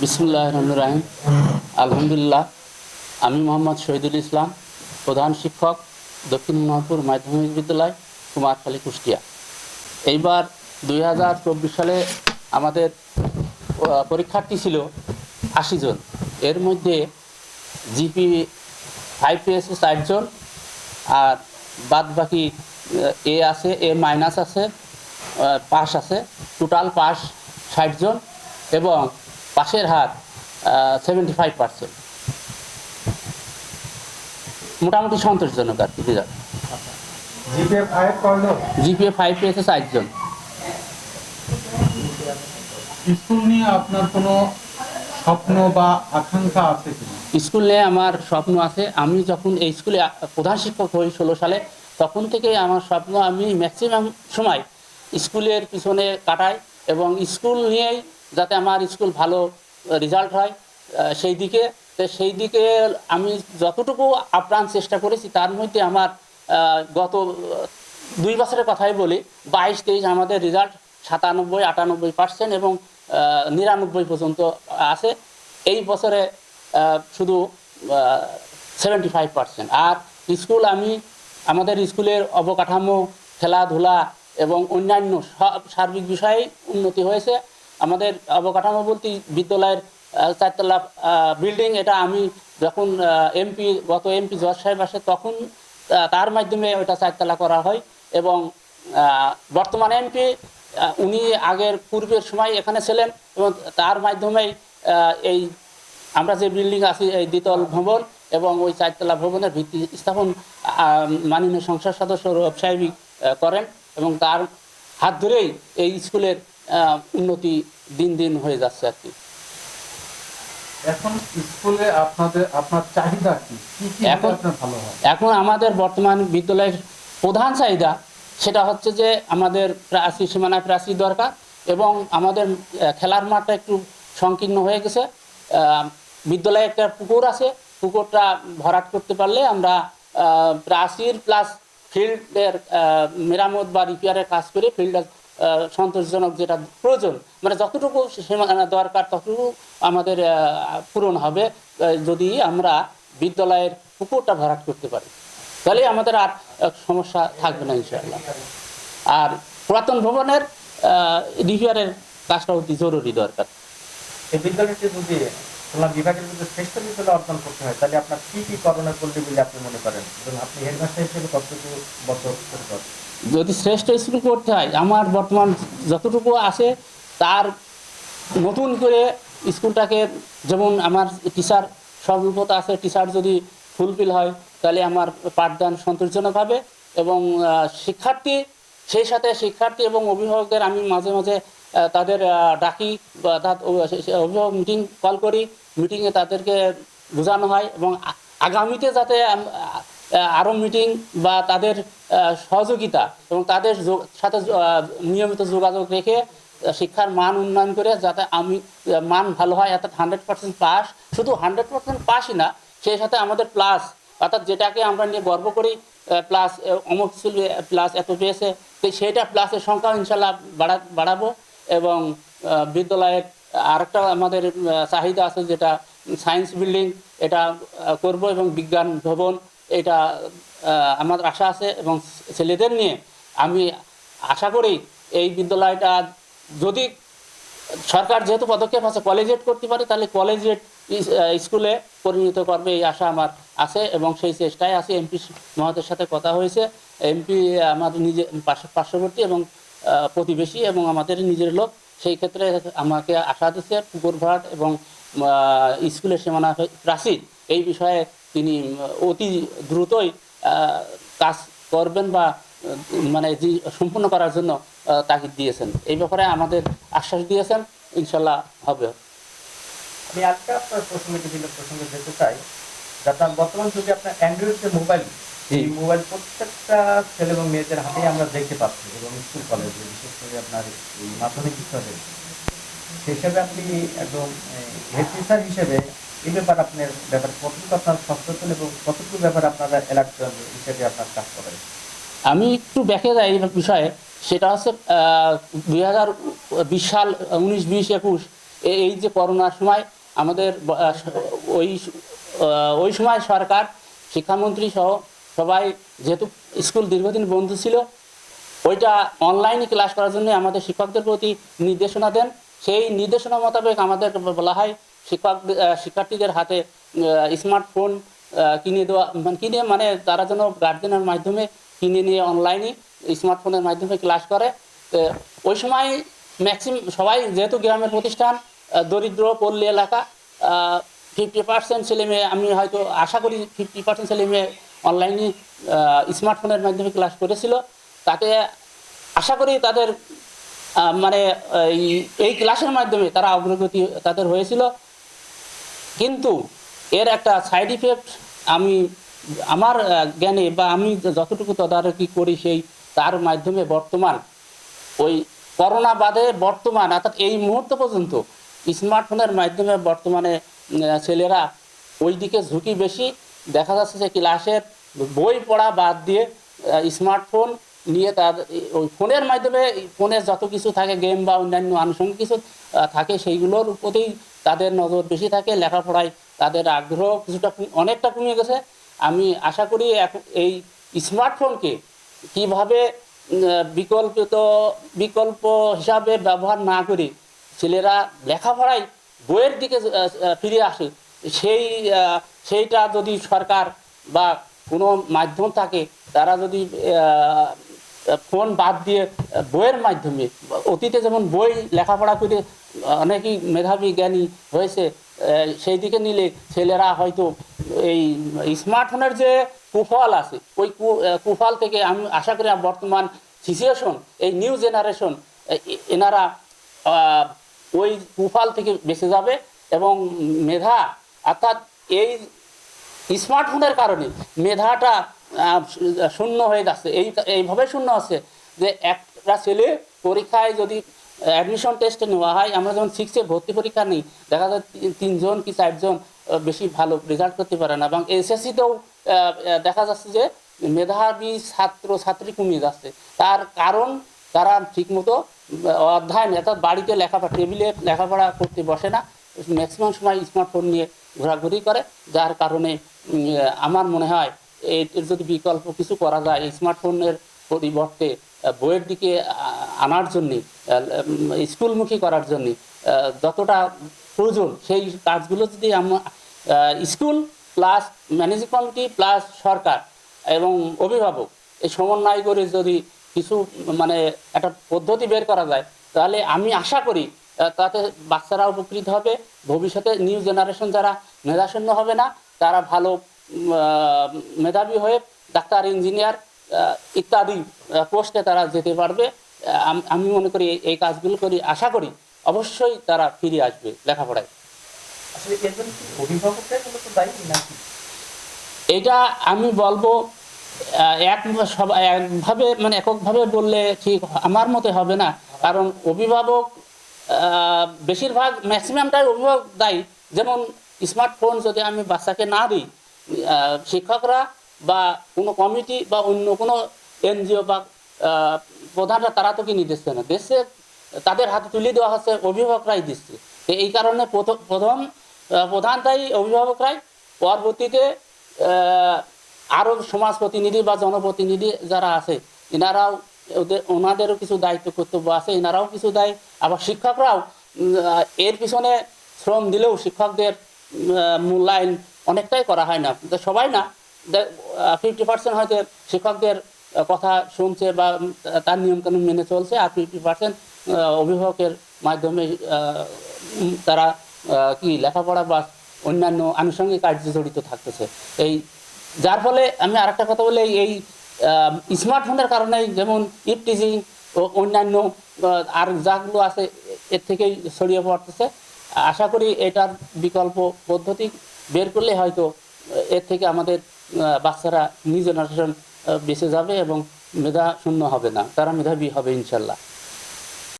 বিসমুল্লাহ রহমান রাহিম। আলহামদুলিল্লাহ, আমি মোহাম্মদ শহীদুল ইসলাম, প্রধান শিক্ষক, দক্ষিণ মোহাম্মদপুর মাধ্যমিক বিদ্যালয়, কুমারখালী, কুষ্টিয়া। এইবার দুই হাজার চব্বিশ সালে আমাদের পরীক্ষার্থী ছিল আশি জন। এর মধ্যে জিপি ফাইভ পেয়েছে ষাটজন আর বাদ বাকি এ আছে, এ মাইনাস আছে পাস আছে। টোটাল পাস ষাট জন এবং পাশের হার সেভেন্টি ফাইভ পার্সেন্ট মোটামুটি সন্তোষজনক আর কি রেজাল্ট জিপিএ ফাইভ পেয়েছে ষাটজন স্কুল নিয়ে আপনার কোনো স্বপ্ন বা আকাঙ্ক্ষা আছে স্কুল নিয়ে আমার স্বপ্ন আছে আমি যখন এই স্কুলে প্রধান শিক্ষক হই ষোলো সালে তখন থেকেই আমার স্বপ্ন আমি ম্যাক্সিমাম সময় স্কুলের পিছনে কাটাই এবং স্কুল নিয়েই যাতে আমার স্কুল ভালো রেজাল্ট হয়। সেই দিকে, তো সেই দিকে আমি যতটুকু আপ্রাণ চেষ্টা করেছি, তার মধ্যে আমার গত দুই বছরের কথাই বলি, বাইশ, তেইশ আমাদের রেজাল্ট সাতানব্বই, আটানব্বই পার্সেন্ট এবং নিরানব্বই পর্যন্ত আছে। এই বছরে শুধু সেভেন্টি ফাইভ পার্সেন্ট আর স্কুল আমি, আমাদের স্কুলের অবকাঠামো, খেলাধুলা এবং অন্যান্য সব সার্বিক বিষয়ে উন্নতি হয়েছে। আমাদের অবকাঠামো বলতে বিদ্যালয়ের চারতলা বিল্ডিং এটা আমি যখন এমপি গত এমপি জজ সাহেব আসে তখন তার মাধ্যমে ওটা চারতলা করা হয় এবং বর্তমান এমপি উনি আগের পূর্বের সময় এখানে ছিলেন এবং তার মাধ্যমেই এই আমরা যে বিল্ডিং আছি, এই দ্বিতল ভবন এবং ওই চারতলা ভবনের ভিত্তি স্থাপন মাননীয় সংসদ সদস্য সাহেবই করেন এবং তার হাত ধরেই এই স্কুলের উন্নতি দিন দিন হয়ে যাচ্ছে আর কি। এখন স্কুলে আপনাদের আপনার চাহিদা কি? এখন- ভালো হয়? এখন আমাদের বর্তমান বিদ্যালয়ের প্রধান চাহিদা সেটা হচ্ছে যে আমাদের প্রাচী সীমানায় প্রাচীর দরকার এবং আমাদের খেলার মাঠটা একটু সংকীর্ণ হয়ে গেছে। বিদ্যালয়ে একটা পুকুর আছে পুকুরটা ভরাট করতে পারলে আমরা প্রাচীর প্লাস ফিল্ডের মেরামত বা রিপেয়ারের কাজ করে ফিল্ডের আহ, সন্তোষজনক যেটা প্রয়োজন মানে যতটুকু দরকার ততটুকু আমাদের পূরণ হবে যদি আমরা বিদ্যালয়ের পুকুরটা ভরাট করতে পারি। তাহলে আমাদের আর সমস্যা থাকবে না, ইনশাআল্লাহ। আর পুরাতন ভবনের রিপেয়ারের কাজটা অতি জরুরি দরকার। খুলনা বিভাগের মধ্যে শ্রেষ্ঠ বিদ্যালয় অর্জন করতে হয়, তাহলে আপনার কি কি করণীয় করলে বলে আপনি মনে করেন? এবং আপনি হেডমাস্টার হিসেবে কতটুকু বছর যদি শ্রেষ্ঠ স্কুল করতে হয়, আমার বর্তমান যতটুকু আছে, তার নতুন করে স্কুলটাকে যেমন আমার টিচার স্বল্পতা আছে, টিচার যদি ফুলফিল হয়, তাহলে আমার পাঠদান সন্তোষজনক হবে এবং শিক্ষার্থী, সেই সাথে শিক্ষার্থী এবং অভিভাবকদের আমি মাঝে মাঝে তাদের ডাকি বা অভিভাবক মিটিং কল করি মিটিংয়ে তাদেরকে বোঝানো হয় এবং আগামীতে যাতে আরও মিটিং বা তাদের সহযোগিতা এবং তাদের সাথে নিয়মিত যোগাযোগ রেখে শিক্ষার মান উন্নয়ন করে যাতে আমি মান ভালো হয়, অর্থাৎ হান্ড্রেড পার্সেন্ট পাস শুধু হান্ড্রেড পার্সেন্ট পাসই না, সেই সাথে আমাদের প্লাস অর্থাৎ যেটাকে আমরা নিয়ে গর্ব করি প্লাস অমুক প্লাস এত পেয়েছে, তো সেটা প্লাসের সংখ্যা ইনশাল্লাহ বাড়া, বাড়াবো। এবং বিদ্যালয়ের আরেকটা আমাদের চাহিদা আছে যেটা সায়েন্স বিল্ডিং এটা করব এবং বিজ্ঞান ভবন, এটা আমার আশা আছে এবং ছেলেদের নিয়ে আমি আশা করি এই বিদ্যালয়টা যদি সরকার যেহেতু পদক্ষেপ আছে কলেজিয়েট করতে পারে, তাহলে কলেজিয়েট স্কুলে পরিণত করবে এই আশা আমার আছে এবং সেই চেষ্টায় আছে। এমপি মহাদের সাথে কথা হয়েছে। এমপি আমাদের নিজে পার্শ্ববর্তী এবং প্রতিবেশী এবং আমাদের নিজের লোক, সেই ক্ষেত্রে আমাকে আশা দিচ্ছে পুকুর ভরাট এবং স্কুলের সীমানা প্রাচীর। এই বিষয়ে তিনি অতি দ্রুতই কাজ করবেন বা মানে সম্পূর্ণ করার জন্য তাগিদ দিয়েছেন। এই ব্যাপারে আমাদের আশ্বাস দিয়েছেন, ইনশাল্লাহ হবে। আমি আজকে আপনার প্রসঙ্গে বিভিন্ন প্রসঙ্গে যেতে চাই। আপনার বর্তমান যুগে আপনার অ্যান্ড্রয়েড মোবাইল এই মোবাইল প্রত্যেকটা ছেলে এবং মেয়েদের হাতেই আমরা দেখতে পাচ্ছি এবং স্কুল কলেজে, বিশেষ করে আপনার মাধ্যমিক স্তরে সেই হিসাবে আপনি একদম হেড টিচার হিসেবে এই ব্যাপার আপনার ব্যাপারে, কতটুকু আপনার সচেতন এবং কতটুকু ব্যাপারে আপনারা এলাক্ট হিসেবে আপনার কাজ করেন? আমি একটু ব্যাকে যাই বিষয়ে। সেটা হচ্ছে দুই হাজার বিশ সাল, উনিশ, বিশ, একুশ এই যে করোনার সময় আমাদের ওই ওই সময় সরকার শিক্ষামন্ত্রী সহ সবাই যেহেতু স্কুল দীর্ঘদিন বন্ধ ছিল, ওইটা অনলাইনে ক্লাস করার জন্য আমাদের শিক্ষকদের প্রতি নির্দেশনা দেন। সেই নির্দেশনা মোতাবেক আমাদের বলা হয়, শিক্ষক শিক্ষার্থীদের হাতে স্মার্টফোন কিনে দেওয়া মানে কিনে মানে তারা যেন গার্জেনের মাধ্যমে কিনে নিয়ে অনলাইনে স্মার্টফোনের মাধ্যমে ক্লাস করে। ওই সময় ম্যাক্সিমাম সবাই যেহেতু গ্রামের প্রতিষ্ঠান দরিদ্র, পল্লী এলাকা ফিফটি পার্সেন্ট ছেলে মেয়ে আমি হয়তো আশা করি ফিফটি পার্সেন্ট ছেলে মেয়ে অনলাইনে স্মার্টফোনের মাধ্যমে ক্লাস করেছিল। তাতে আশা করি তাদের মানে এই ক্লাসের মাধ্যমে তারা অগ্রগতি তাদের হয়েছিল। কিন্তু এর একটা সাইড ইফেক্ট আমি, আমার জ্ঞানে বা আমি যতটুকু তদারকি করি সেই তার মাধ্যমে বর্তমান ওই করোনা বাদে বর্তমান, অর্থাৎ এই মুহূর্ত পর্যন্ত স্মার্টফোনের মাধ্যমে বর্তমানে ছেলেরা ওই দিকে ঝুঁকি বেশি। দেখা যাচ্ছে যে ক্লাসের বই পড়া বাদ দিয়ে স্মার্টফোন নিয়ে তার, ওই ফোনের মাধ্যমে ফোনের যত কিছু থাকে গেম বা অন্যান্য আনুষঙ্গিক কিছু থাকে, সেইগুলোর প্রতি তাদের নজর বেশি থাকে, লেখাপড়ায় তাদের আগ্রহ কিছুটা অনেকটা কমে গেছে। আমি আশা করি এই স্মার্টফোনকে কীভাবে বিকল্পিত, বিকল্প হিসাবে ব্যবহার না করে ছেলেরা লেখাপড়ায় বইয়ের দিকে ফিরে আসে, সেই সেইটা যদি সরকার বা কোনো মাধ্যম থাকে, তারা যদি ফোন বাদ দিয়ে বইয়ের মাধ্যমে, অতীতে যেমন বই লেখাপড়া করে অনেকেই মেধাবী জ্ঞানী হয়েছে সেই দিকে নিলে ছেলেরা হয়তো এই স্মার্টফোনের যে কুফল আছে, ওই কুফল থেকে আমি আশা করি বর্তমান সিচুয়েশন এই নিউ জেনারেশন এনারা ওই কুফল থেকে বেঁচে যাবে এবং মেধা, অর্থাৎ এই স্মার্টফোনের কারণে মেধাটা শূন্য হয়ে যাচ্ছে এই, এইভাবে শূন্য আছে যে একটা ছেলে পরীক্ষায় যদি অ্যাডমিশন টেস্টে নেওয়া হয়, আমরা যখন সিক্সে ভর্তি পরীক্ষা নিই, দেখা যায় তিনজন কি চারজন বেশি ভালো রেজাল্ট করতে পারে না। এবং এসএসসিতেও দেখা যাচ্ছে যে মেধাবী ছাত্র, ছাত্রী কমিয়ে যাচ্ছে। তার কারণ তারা ঠিকমতো অধ্যয়ন, অর্থাৎ বাড়িতে লেখাপড়া, টেবিলে লেখাপড়া করতে বসে না। ম্যাক্সিমাম সময় স্মার্টফোন নিয়ে ঘোরাঘুরি করে, যার কারণে আমার মনে হয় এর যদি বিকল্প কিছু করা যায় স্মার্টফোনের পরিবর্তে বইয়ের দিকে আনার জন্যে স্কুলমুখী করার জন্যে যতটা প্রয়োজন, সেই কাজগুলো যদি আমরা স্কুল প্লাস কমিটি প্লাস সরকার এবং অভিভাবক, এই সমন্বয় করে যদি কিছু মানে একটা পদ্ধতি বের করা যায়, তাহলে আমি আশা করি তাতে বাচ্চারা উপকৃত হবে। ভবিষ্যতে নিউ জেনারেশন যারা মেধাশূন্য হবে না তারা ভালো মেধাবী হয়ে ডাক্তার ইঞ্জিনিয়ার ইত্যাদি পোস্টে তারা যেতে পারবে। আমি মনে করি এই- কাজগুলো করি আশা করি অবশ্যই তারা ফিরে আসবে লেখাপড়ায়। এটা আমি বলব এক একভাবে মানে এককভাবে বললে ঠিক আমার মতে হবে না। কারণ অভিভাবক বেশিরভাগ ম্যাক্সিমামটাই অভিভাবক দায়ী। যেমন স্মার্টফোন যদি আমি বাচ্চাকে না দিই শিক্ষকরা বা কোনো কমিটি বা অন্য কোনো এনজিও বা প্রধানরা তারা তো কিনে দিচ্ছে না? দেশে তাদের হাতে তুলে দেওয়া হচ্ছে, অভিভাবকরাই দিচ্ছে। তো এই কারণে প্রথম প্রধান দায়ী অভিভাবকরাই। পরবর্তীতে আরও সমাজ প্রতিনিধি বা জনপ্রতিনিধি যারা আছে, এনারাও ওদের, ওনাদেরও কিছু দায়িত্ব কর্তব্য আছে, এনারাও কিছু দেয়। আবার শিক্ষকরাও এর পিছনে শ্রম দিলেও শিক্ষকদের মূল্যায়ন অনেকটাই করা হয় না। সবাই না ফিফটি পার্সেন্ট হয়তো শিক্ষকদের কথা শুনছে বা তার নিয়মকানুন মেনে চলছে, আর ফিফটি পার্সেন্ট অভিভাবকের মাধ্যমে তারা কি লেখাপড়া বা অন্যান্য আনুষঙ্গিক কার্যে জড়িত থাকতেছে। এই, যার ফলে আমি আরেকটা কথা বলে এই স্মার্টফোনের কারণে যেমন ইটিজিং ও অন্যান্য আর যাগুলো আছে, এর থেকেই ছড়িয়ে পড়তেছে। আশা করি এটার বিকল্প পদ্ধতি বের করলে হয়তো এর থেকে আমাদের বাচ্চারা নিউ জেনারেশন বেঁচে যাবে এবং মেধা শূন্য হবে না, তারা মেধাবী হবে ইনশাল্লাহ।